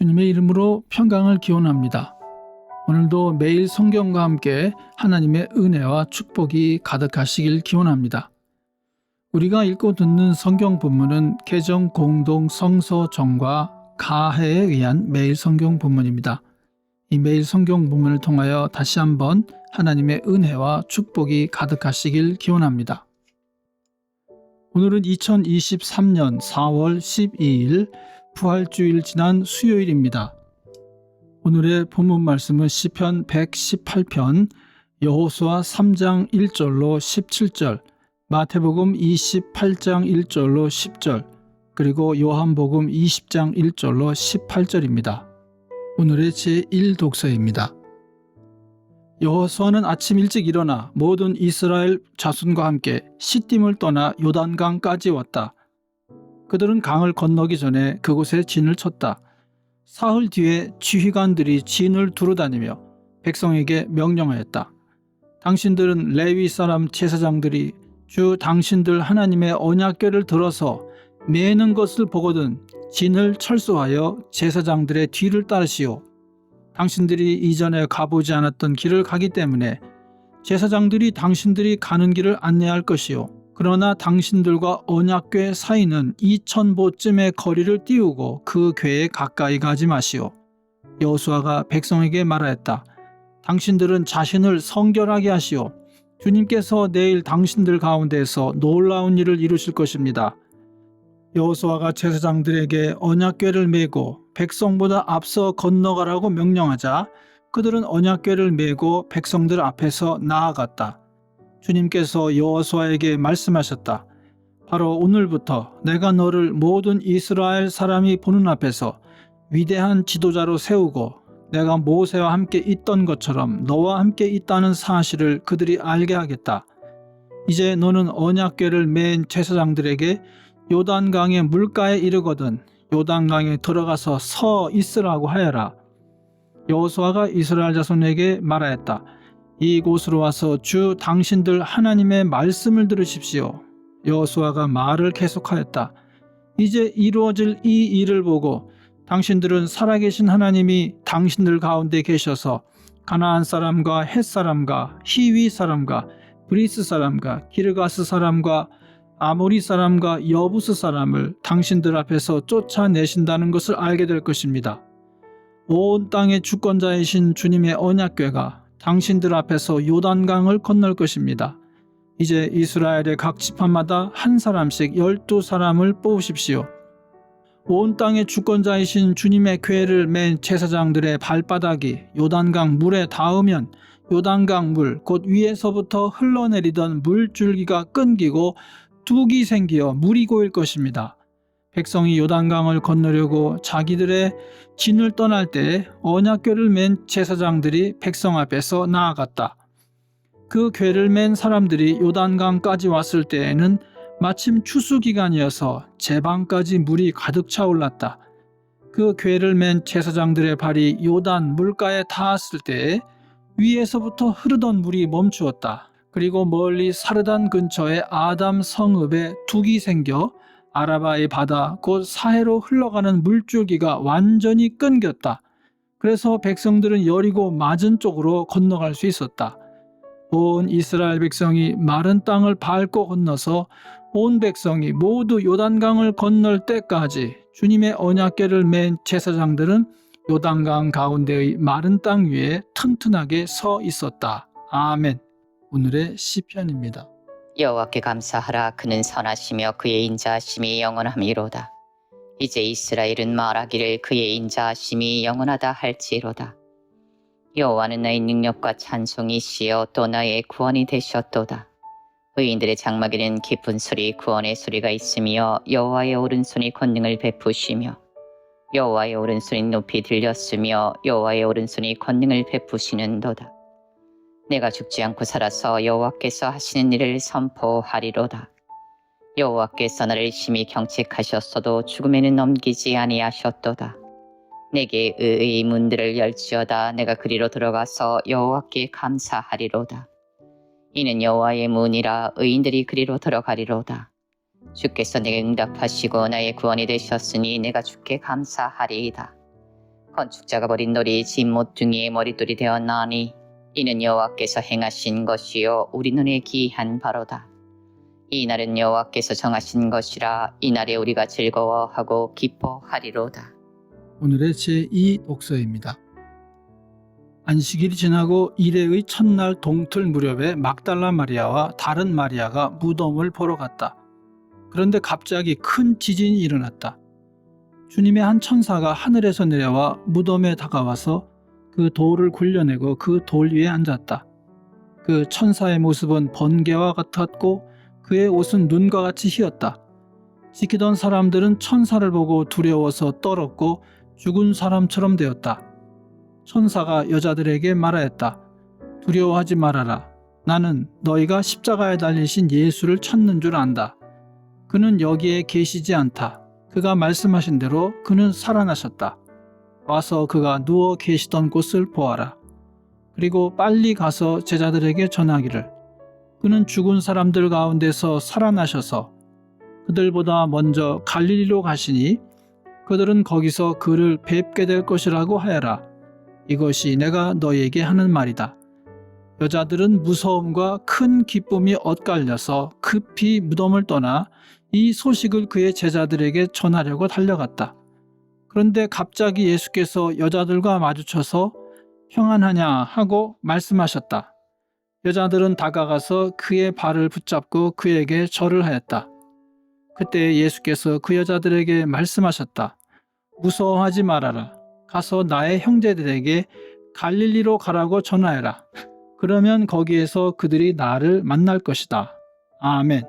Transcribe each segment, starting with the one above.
주님의 이름으로 평강을 기원합니다. 오늘도 매일 성경과 함께 하나님의 은혜와 축복이 가득하시길 기원합니다. 우리가 읽고 듣는 성경 본문은 개정 공동 성서 정과 가해에 의한 매일 성경 본문입니다. 이 매일 성경 본문을 통하여 다시 한번 하나님의 은혜와 축복이 가득하시길 기원합니다. 오늘은 2023년 4월 12일 부활주일 지난 수요일입니다. 오늘의 본문 말씀은 시편 118편 여호수아 3장 1절로 17절, 마태복음 28장 1절로 10절, 그리고 요한복음 20장 1절로 18절입니다. 오늘의 제1독서입니다. 여호수아는 아침 일찍 일어나 모든 이스라엘 자손과 함께 시딤을 떠나 요단강까지 왔다. 그들은 강을 건너기 전에 그곳에 진을 쳤다. 사흘 뒤에 지휘관들이 진을 두루다니며 백성에게 명령하였다. 당신들은 레위 사람 제사장들이 주 당신들 하나님의 언약궤를 들어서 매는 것을 보거든 진을 철수하여 제사장들의 뒤를 따르시오. 당신들이 이전에 가보지 않았던 길을 가기 때문에 제사장들이 당신들이 가는 길을 안내할 것이요. 그러나 당신들과 언약궤 사이는 2천보쯤의 거리를 띄우고 그 궤에 가까이 가지 마시오. 여호수아가 백성에게 말하였다. 당신들은 자신을 성결하게 하시오. 주님께서 내일 당신들 가운데서 놀라운 일을 이루실 것입니다. 여호수아가 제사장들에게 언약궤를 메고 백성보다 앞서 건너가라고 명령하자 그들은 언약궤를 메고 백성들 앞에서 나아갔다. 주님께서 여호수아에게 말씀하셨다. 바로 오늘부터 내가 너를 모든 이스라엘 사람이 보는 앞에서 위대한 지도자로 세우고 내가 모세와 함께 있던 것처럼 너와 함께 있다는 사실을 그들이 알게 하겠다. 이제 너는 언약궤를 맨 제사장들에게 요단강의 물가에 이르거든 요단강에 들어가서 서 있으라고 하여라. 여호수아가 이스라엘 자손에게 말하였다. 이곳으로 와서 주 당신들 하나님의 말씀을 들으십시오. 여호수아가 말을 계속하였다. 이제 이루어질 이 일을 보고 당신들은 살아계신 하나님이 당신들 가운데 계셔서 가나안 사람과 헷 사람과 히위 사람과 브리스 사람과 기르가스 사람과 아모리 사람과 여부스 사람을 당신들 앞에서 쫓아내신다는 것을 알게 될 것입니다. 온 땅의 주권자이신 주님의 언약궤가 당신들 앞에서 요단강을 건널 것입니다. 이제 이스라엘의 각 지파마다 한 사람씩 열두 사람을 뽑으십시오. 온 땅의 주권자이신 주님의 궤를 맨 제사장들의 발바닥이 요단강 물에 닿으면 요단강 물, 곧 위에서부터 흘러내리던 물줄기가 끊기고 뚝이 생기어 물이 고일 것입니다. 백성이 요단강을 건너려고 자기들의 진을 떠날 때 언약궤를 맨 제사장들이 백성 앞에서 나아갔다. 그 궤를 맨 사람들이 요단강까지 왔을 때에는 마침 추수 기간이어서 제방까지 물이 가득 차올랐다. 그 궤를 맨 제사장들의 발이 요단 물가에 닿았을 때에 위에서부터 흐르던 물이 멈추었다. 그리고 멀리 사르단 근처의 아담 성읍에 둑이 생겨 아라바의 바다 곧 사해로 흘러가는 물줄기가 완전히 끊겼다. 그래서 백성들은 여리고 맞은 쪽으로 건너갈 수 있었다. 온 이스라엘 백성이 마른 땅을 밟고 건너서 온 백성이 모두 요단강을 건널 때까지 주님의 언약궤를 맨 제사장들은 요단강 가운데의 마른 땅 위에 튼튼하게 서 있었다. 아멘. 오늘의 시편입니다. 여호와께 감사하라 그는 선하시며 그의 인자하심이 영원함이로다. 이제 이스라엘은 말하기를 그의 인자하심이 영원하다 할지로다. 여호와는 나의 능력과 찬송이시여 또 나의 구원이 되셨도다. 의인들의 장막에는 깊은 소리 구원의 소리가 있으며 여호와의 오른손이 권능을 베푸시며 여호와의 오른손이 높이 들렸으며 여호와의 오른손이 권능을 베푸시는도다. 내가 죽지 않고 살아서 여호와께서 하시는 일을 선포하리로다. 여호와께서 나를 심히 경책하셨어도 죽음에는 넘기지 아니하셨도다. 내게 의의 문들을 열지어다 내가 그리로 들어가서 여호와께 감사하리로다. 이는 여호와의 문이라 의인들이 그리로 들어가리로다. 주께서 내게 응답하시고 나의 구원이 되셨으니 내가 주께 감사하리이다. 건축자가 버린 돌이 진 모퉁이의 머릿돌이 되었나니 이는 여호와께서 행하신 것이요 우리 눈에 기이한 바로다. 이 날은 여호와께서 정하신 것이라 이 날에 우리가 즐거워하고 기뻐하리로다. 오늘의 제2 독서입니다. 안식일이 지나고 일해의 첫날 동틀 무렵에 막달라 마리아와 다른 마리아가 무덤을 보러 갔다. 그런데 갑자기 큰 지진이 일어났다. 주님의 한 천사가 하늘에서 내려와 무덤에 다가와서 그 돌을 굴려내고 그 돌 위에 앉았다. 그 천사의 모습은 번개와 같았고 그의 옷은 눈과 같이 희었다. 지키던 사람들은 천사를 보고 두려워서 떨었고 죽은 사람처럼 되었다. 천사가 여자들에게 말하였다. 두려워하지 말아라. 나는 너희가 십자가에 달리신 예수를 찾는 줄 안다. 그는 여기에 계시지 않다. 그가 말씀하신 대로 그는 살아나셨다. 와서 그가 누워 계시던 곳을 보아라. 그리고 빨리 가서 제자들에게 전하기를 그는 죽은 사람들 가운데서 살아나셔서 그들보다 먼저 갈릴리로 가시니 그들은 거기서 그를 뵙게 될 것이라고 하여라. 이것이 내가 너에게 하는 말이다. 여자들은 무서움과 큰 기쁨이 엇갈려서 급히 무덤을 떠나 이 소식을 그의 제자들에게 전하려고 달려갔다. 그런데 갑자기 예수께서 여자들과 마주쳐서 평안하냐 하고 말씀하셨다. 여자들은 다가가서 그의 발을 붙잡고 그에게 절을 하였다. 그때 예수께서 그 여자들에게 말씀하셨다. 무서워하지 말아라. 가서 나의 형제들에게 갈릴리로 가라고 전하여라. 그러면 거기에서 그들이 나를 만날 것이다. 아멘.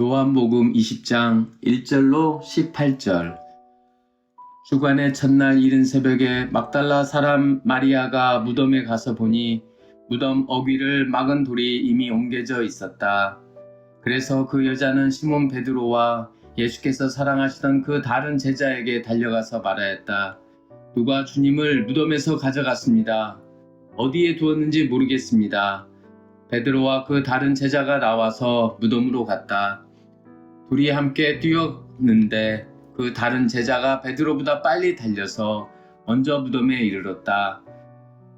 요한복음 20장 1절로 18절 주간의 첫날 이른 새벽에 막달라 사람 마리아가 무덤에 가서 보니 무덤 어귀를 막은 돌이 이미 옮겨져 있었다. 그래서 그 여자는 시몬 베드로와 예수께서 사랑하시던 그 다른 제자에게 달려가서 말하였다. 누가 주님을 무덤에서 가져갔습니다. 어디에 두었는지 모르겠습니다. 베드로와 그 다른 제자가 나와서 무덤으로 갔다. 둘이 함께 뛰었는데 그 다른 제자가 베드로보다 빨리 달려서 먼저 무덤에 이르렀다.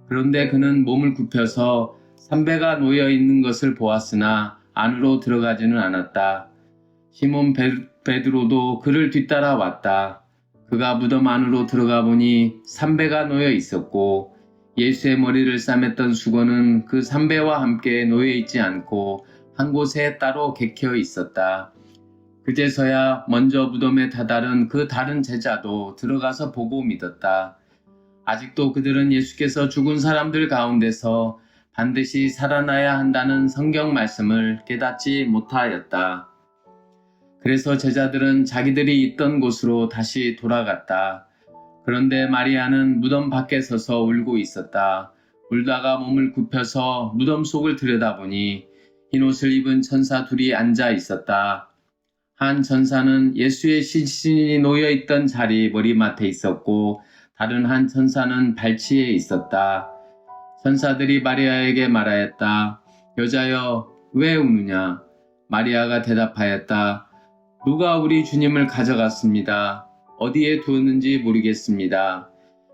그런데 그는 몸을 굽혀서 삼배가 놓여 있는 것을 보았으나 안으로 들어가지는 않았다. 시몬 베, 베드로도 그를 뒤따라 왔다. 그가 무덤 안으로 들어가 보니 삼배가 놓여 있었고 예수의 머리를 싸맸던 수건은 그 삼배와 함께 놓여 있지 않고 한 곳에 따로 객혀 있었다. 그제서야 먼저 무덤에 다다른 그 다른 제자도 들어가서 보고 믿었다. 아직도 그들은 예수께서 죽은 사람들 가운데서 반드시 살아나야 한다는 성경 말씀을 깨닫지 못하였다. 그래서 제자들은 자기들이 있던 곳으로 다시 돌아갔다. 그런데 마리아는 무덤 밖에 서서 울고 있었다. 울다가 몸을 굽혀서 무덤 속을 들여다보니 흰 옷을 입은 천사 둘이 앉아 있었다. 한 천사는 예수의 시신이 놓여 있던 자리 머리맡에 있었고 다른 한 천사는 발치에 있었다. 천사들이 마리아에게 말하였다. 여자여, 왜 우느냐? 마리아가 대답하였다. 누가 우리 주님을 가져갔습니다. 어디에 두었는지 모르겠습니다.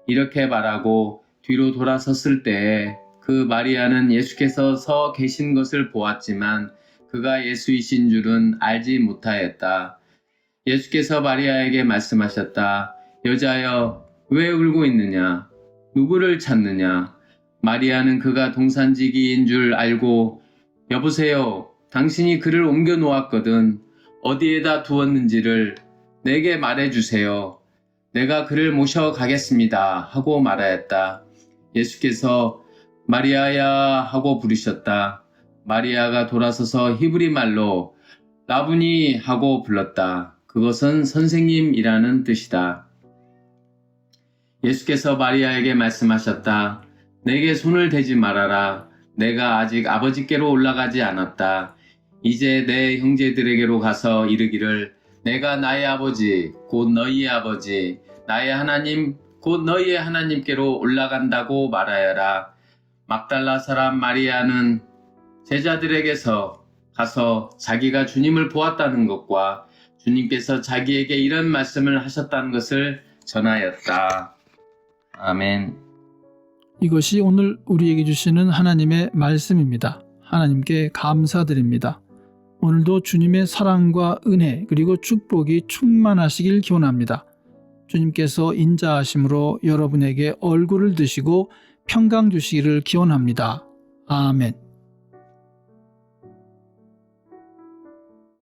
이렇게 말하고 뒤로 돌아섰을 때에 그 마리아는 예수께서 서 계신 것을 보았지만 그가 예수이신 줄은 알지 못하였다. 예수께서 마리아에게 말씀하셨다. 여자여, 왜 울고 있느냐? 누구를 찾느냐? 마리아는 그가 동산지기인 줄 알고 여보세요. 당신이 그를 옮겨 놓았거든. 어디에다 두었는지를 내게 말해 주세요. 내가 그를 모셔 가겠습니다. 하고 말하였다. 예수께서 마리아야 하고 부르셨다. 마리아가 돌아서서 히브리 말로 라부니 하고 불렀다. 그것은 선생님이라는 뜻이다. 예수께서 마리아에게 말씀하셨다. 내게 손을 대지 말아라. 내가 아직 아버지께로 올라가지 않았다. 이제 내 형제들에게로 가서 이르기를 내가 나의 아버지, 곧 너희의 아버지, 나의 하나님, 곧 너희의 하나님께로 올라간다고 말하여라. 막달라 사람 마리아는 제자들에게서 가서 자기가 주님을 보았다는 것과 주님께서 자기에게 이런 말씀을 하셨다는 것을 전하였다. 아멘. 이것이 오늘 우리에게 주시는 하나님의 말씀입니다. 하나님께 감사드립니다. 오늘도 주님의 사랑과 은혜 그리고 축복이 충만하시길 기원합니다. 주님께서 인자하심으로 여러분에게 얼굴을 드시고 평강 주시기를 기원합니다. 아멘.